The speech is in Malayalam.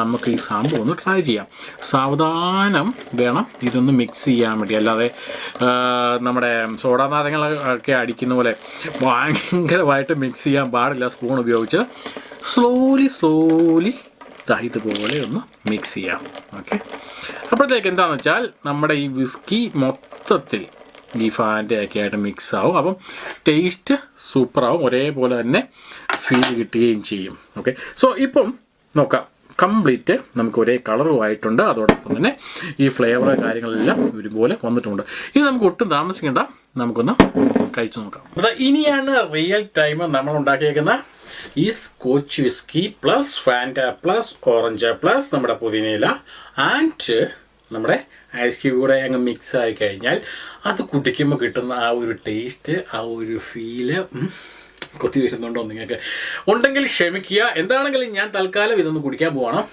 നമുക്ക് ഈ സംഭവം ഒന്ന് ട്രൈ ചെയ്യാം. സാവധാനം വേണം ഇതൊന്ന് മിക്സ് ചെയ്യാൻ വേണ്ടി. അല്ലാതെ നമ്മുടെ സോഡാ നാരങ്ങളൊക്കെ അടിക്കുന്ന പോലെ ഭയങ്കരമായിട്ട് മിക്സ് ചെയ്യാൻ പാടില്ല സ്പൂൺ ഉപയോഗിച്ച്. സ്ലോലി സ്ലോലി ഇതുപോലെ ഒന്ന് മിക്സ് ചെയ്യാം. ഓക്കെ അപ്പോഴത്തേക്ക് എന്താണെന്ന് വെച്ചാൽ നമ്മുടെ ഈ വിസ്കി മൊത്തത്തിൽ ഈ ഫാന്റെ ഒക്കെ ആയിട്ട് മിക്സ് ആവും. അപ്പം ടേസ്റ്റ് സൂപ്പറാവും ഒരേപോലെ തന്നെ ഫീൽ കിട്ടുകയും ചെയ്യും. ഓക്കെ സോ ഇപ്പം നോക്കാം. കംപ്ലീറ്റ് നമുക്ക് ഒരേ കളറും ആയിട്ടുണ്ട്. അതോടൊപ്പം തന്നെ ഈ ഫ്ലേവർ കാര്യങ്ങളെല്ലാം ഒരുപോലെ വന്നിട്ടുണ്ട്. ഇനി നമുക്ക് ഒട്ടും താമസിക്കേണ്ട. നമുക്കൊന്ന് കഴിച്ചു നോക്കാം. അതാ ഇനിയാണ് റിയൽ ടൈം നമ്മൾ ഉണ്ടാക്കിയേക്കുന്ന ഈ scotch whisky plus Fanta plus orange plus നമ്മുടെ പുതിനയില ആൻഡ് നമ്മുടെ ഐസ് ക്യൂബ് കൂടെ അങ്ങ് മിക്സ് ആയി കഴിഞ്ഞാൽ അത് കുടിക്കുമ്പോൾ കിട്ടുന്ന ആ ഒരു ടേസ്റ്റ് ആ ഒരു ഫീൽ കൊത്തി വരുന്നുണ്ടോ നിങ്ങൾക്ക് ഉണ്ടെങ്കിൽ ക്ഷമിക്കുക. എന്താണെങ്കിലും ഞാൻ തൽക്കാലം ഇതൊന്ന് കുടിക്കാൻ പോവാണ്.